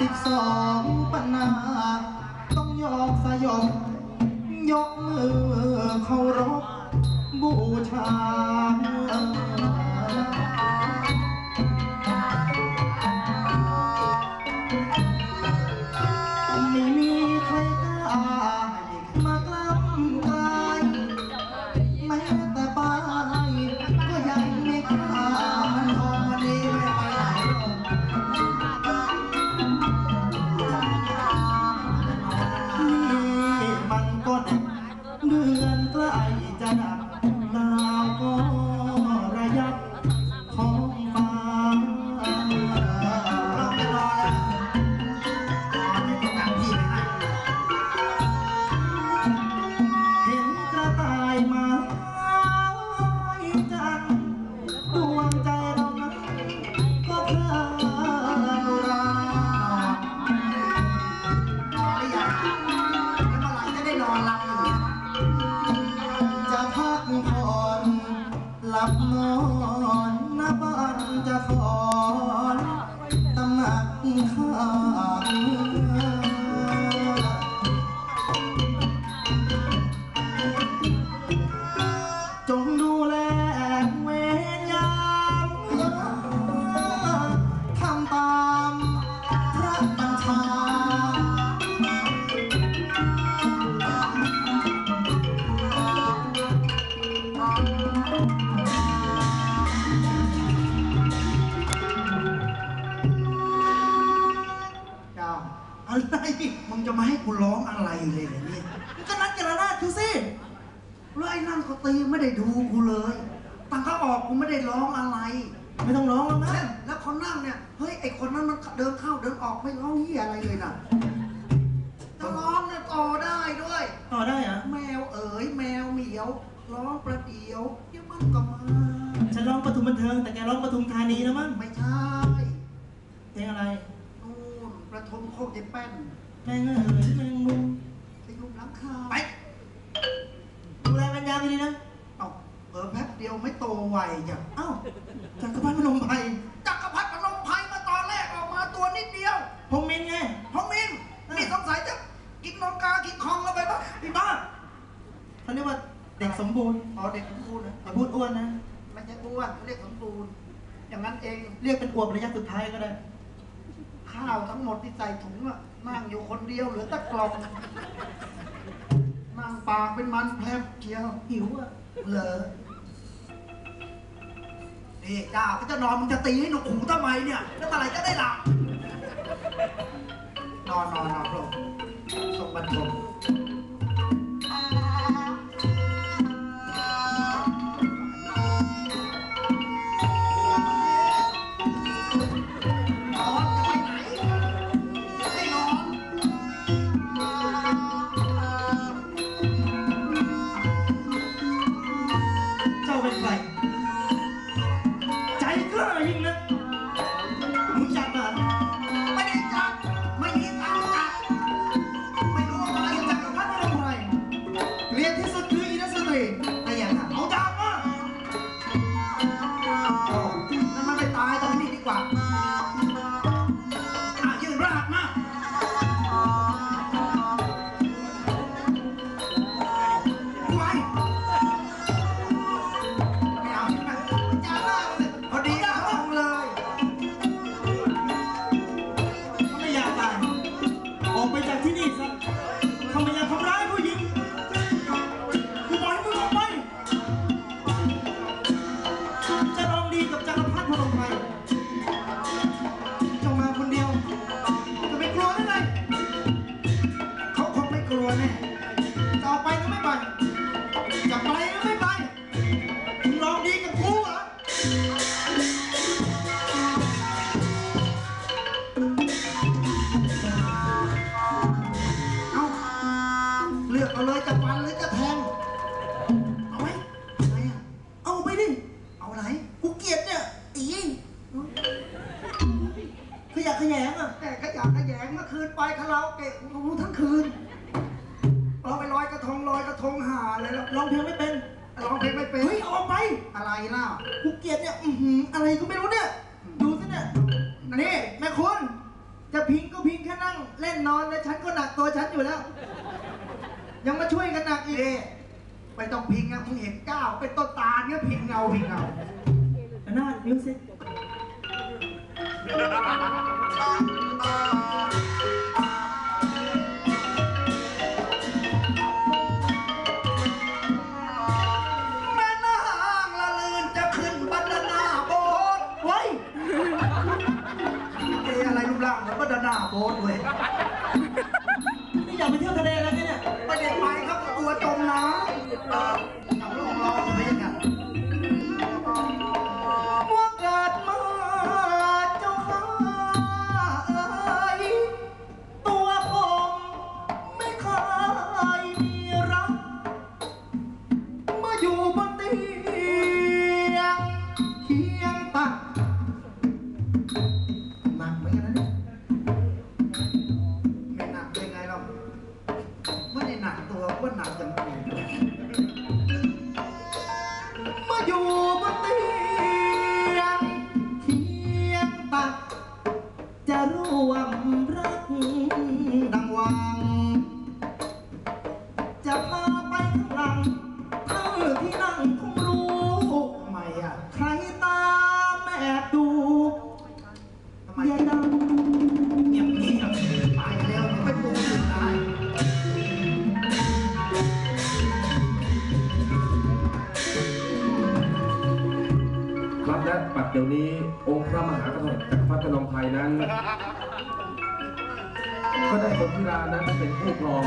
สิบสองปัญหา ต้องยอมสยบยกมือเคารพบูชา ลับนอนนับวันจะถอนตำหนักข้า ก็นัดเจรนาดดูสิแล้วไอ้นั่นเขาตีไม่ได้ดูกูเลยตั้งเขาออกกูไม่ได้ร้องอะไร ไม่ต้องร้องแล้วนะแล้วแล้วเขานั่งเนี่ยเฮ้ยไอ้คนนั้นมันเดินเข้าเดินออกไม่ร้องเหี้ยอะไรเลยน่ะจะร้องเนี่ยต่อได้ด้วย ต่อได้เหรอแมวเอ๋ยแมวเหมียวร้องประเดี๋ยวเดี๋ยวมันก็มาฉันร้องปทุมบันเทิง แต่แกร้องปทุมธานีแล้วมั้งไม่ใช่เพลงอะไรนู่นประทมโคกเจแป้นแมงเอ๋ยแมงมุมไปลุมหลัง คาไป ดูแลกันยามดีๆนะ เอ้าเออแป๊บเดียวไม่โตไวจ้ะเอ้าจักรพันธ์พนมไพรจักรพรรดิพนมไพรมาตอนแรกออกมาตัวนิดเดียวพงมินไงฮองมินนี่สงสัยจะกินนกกากินคองแล้วไปปะพี่บ้าเขาเรียกว่าเด็กสมบูรณ์ อ๋อเด็กสมบูรณ์นะอย่าพูดอ้วนนะไม่ใช่อ้วนเรียกสมบูรณ์ อย่างนั้นเอง เรียกเป็นอวบระยะสุดท้ายก็ได้ ข้าวทั้งหมดที่ใส่ถุงอะนั่งอยู่คนเดียวเหลือแต่กล่อง นั่งปากเป็นมันแผลบเจียวหิวอะเหลอนี่จ้าก็จะนอนมึงจะตีให้หนวกหูทำไมเนี่ย แล้วเมื่อไหร่จะได้หลับนอนนอนนอนลงส่งบรรทมา จะฟันหรือจะแทง เอาไหมไหนอะ เอาไปดิ เอาไหนกูเกลียดเนี่ยอีขยะแขยงอะแต่ขยะขยงเมื่อคืนไปคาราโอเกะรู้ทั้งคืนเราไปลอยกระทงลอยกระทงหาเลยแล้วร้องเพลงไม่เป็นร้องเพลงไม่เป็น เฮ้ยเอาออกไป อะไรล่ะ กูเกลียดเนี่ย อือหืออะไรก็ไม่รู้เนี่ย ดูสิเนี่ย นี่แม่คุณจะพิงก็พิงแค่นั่ง เล่นนอนแล้วฉันก็หนักตัวฉันอยู่แล้ว ยังมาช่วยกันหนักอีกเอ๊ะไม่ต้องพิงนะมึงเห็นก้าวเป็นต้นตาลเนี่ยพิงเงาพิงเงาระนาดมิวสิกแม่นางละลืนจะขึ้นบันดานาโบสถ์ไว้ยเอะอะไรรูปร่างเหมือนบันดานาโบสถ์เว้ยนี่อย เดี๋ยวนี้องค์พระมหากษัตริย์จักรพรรดิพนองไทยนั้น ก็ได้คนพิรานั้นเป็นผู้ครอง